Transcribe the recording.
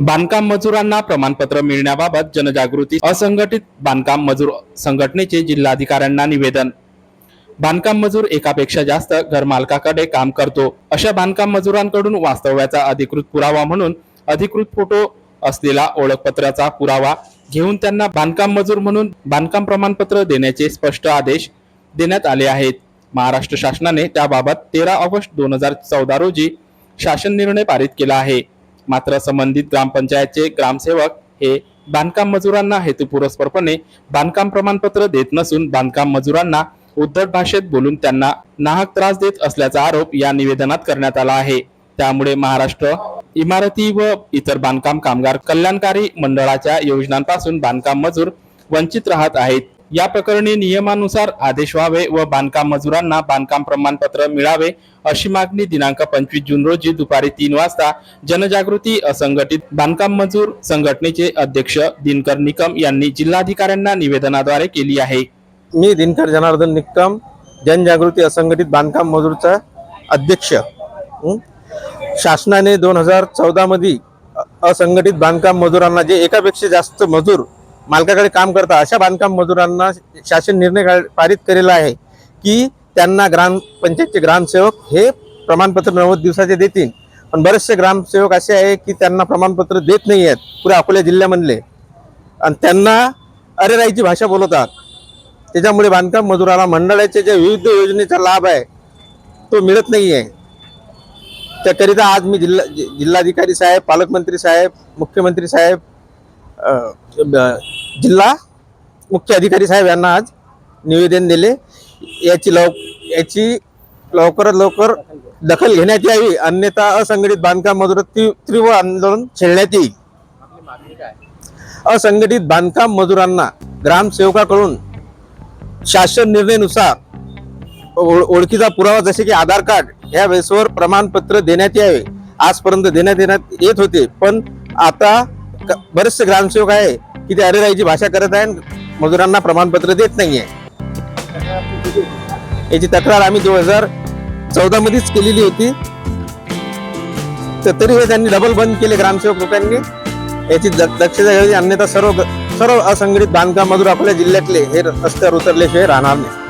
बांधकाम मजुरांना प्रमाणपत्र मिळण्याबाबत जनजागृती असंघटित बांधकाम मजूर संघटनेचे जिल्हाधिकाऱ्यांना निवेदन. बांधकाम मजूर एकापेक्षा जास्त घरमालकाकडे काम करतो. अशा बांधकाम मजुरांकडून वास्तव्याचा अधिकृत पुरावा म्हणून अधिकृत फोटो असलेला ओळखपत्राचा पुरावा घेऊन त्यांना बांधकाम मजूर म्हणून बांधकाम प्रमाणपत्र देण्याचे स्पष्ट आदेश देण्यात आले आहेत. महाराष्ट्र शासनाने त्याबाबत तेरा ऑगस्ट दोन हजार चौदा रोजी शासन निर्णय पारित केला आहे. मात्र संबंधित ग्रामपंचायतचे ग्रामसेवक हे बांधकाम मजुरांना हेतुपुरस्परपणे बांधकाम प्रमाणपत्र देत नसून बांधकाम मजुरांना उद्धट भाषेत बोलून त्यांना नाहक त्रास देत असल्याचा आरोप या निवेदनात करण्यात आला आहे. त्यामुळे महाराष्ट्र इमारती व इतर बांधकाम कामगार कल्याणकारी मंडळाच्या योजनांपासून बांधकाम मजूर वंचित राहत आहेत. या प्रकरणी नियमानुसार आदेश व्हावे व बांधकाम मजुरांना बांधकाम प्रमाणपत्र मिळावे अशी मागणी दिनांक पंचवीस जून रोजी दुपारी तीन वाजता जनजागृती असंघटित बांधकाम मजूर संघटनेचे अध्यक्ष दिनकर निकम यांनी जिल्हाधिकाऱ्यांना निवेदनाद्वारे केली आहे. मी दिनकर जनार्दन निकम जनजागृती असंघटित बांधकाम मजूरचा अध्यक्ष. शासनाने दोन हजार चौदामध्ये असंघटित बांधकाम मजुरांना जे एकापेक्षा जास्त मजूर मालकाकडे काम करतात अशा बांधकाम मजुरांना शासन निर्णय पारित केलेला आहे की त्यांना ग्रामपंचायतचे ग्रामसेवक हे प्रमाणपत्र नव्वद दिवसाचे देतील. पण बरेचसे ग्रामसेवक असे आहे की त्यांना प्रमाणपत्र देत नाही आहेत. पुऱ्या अकोला जिल्ह्यामधले. आणि त्यांना अरेराईची भाषा बोलवतात. त्याच्यामुळे बांधकाम मजुराला मंडळाचे ज्या विविध योजनेचा लाभ आहे तो मिळत नाही आहे त्याकरिता आज मी जिल्हा जि- जिल्हाधिकारी साहेब पालकमंत्री साहेब मुख्यमंत्री साहेब जिल्हा मुख्य अधिकारी साहेब यांना आज निवेदन दिले. याची लव याची लवकरात लवकर दखल घेण्यात यावी. अन्यथा असंघटित बांधकाम मजूर ती- तीव्र आंदोलन छेडण्यात येईल. असंघटित बांधकाम मजुरांना ग्रामसेवकाकडून शासन निर्णयनुसार ओळ- ओळखीचा पुरावा जसे की आधार कार्ड या वेसवर प्रमाणपत्र देण्यात यावे. आजपर्यंत देण्यात येण्यात येत होते. पण आता बरेचसे ग्रामसेवक आहे की ते अरेराईची भाषा करत आहे मजुरांना प्रमाणपत्र देत नाहीये. याची तक्रार आम्ही दोन हजार चौदा मध्येच केलेली होती. तर तरी हे त्यांनी डबल बंद केले ग्रामसेवक लोकांनी. याची दक्षता घ्यावी अन्यथा सर्व सर्व असंघटित बांधकाम मजूर आपल्या जिल्ह्यातले हे रस्त्यावर उतरल्याशिवाय राहणार नाही.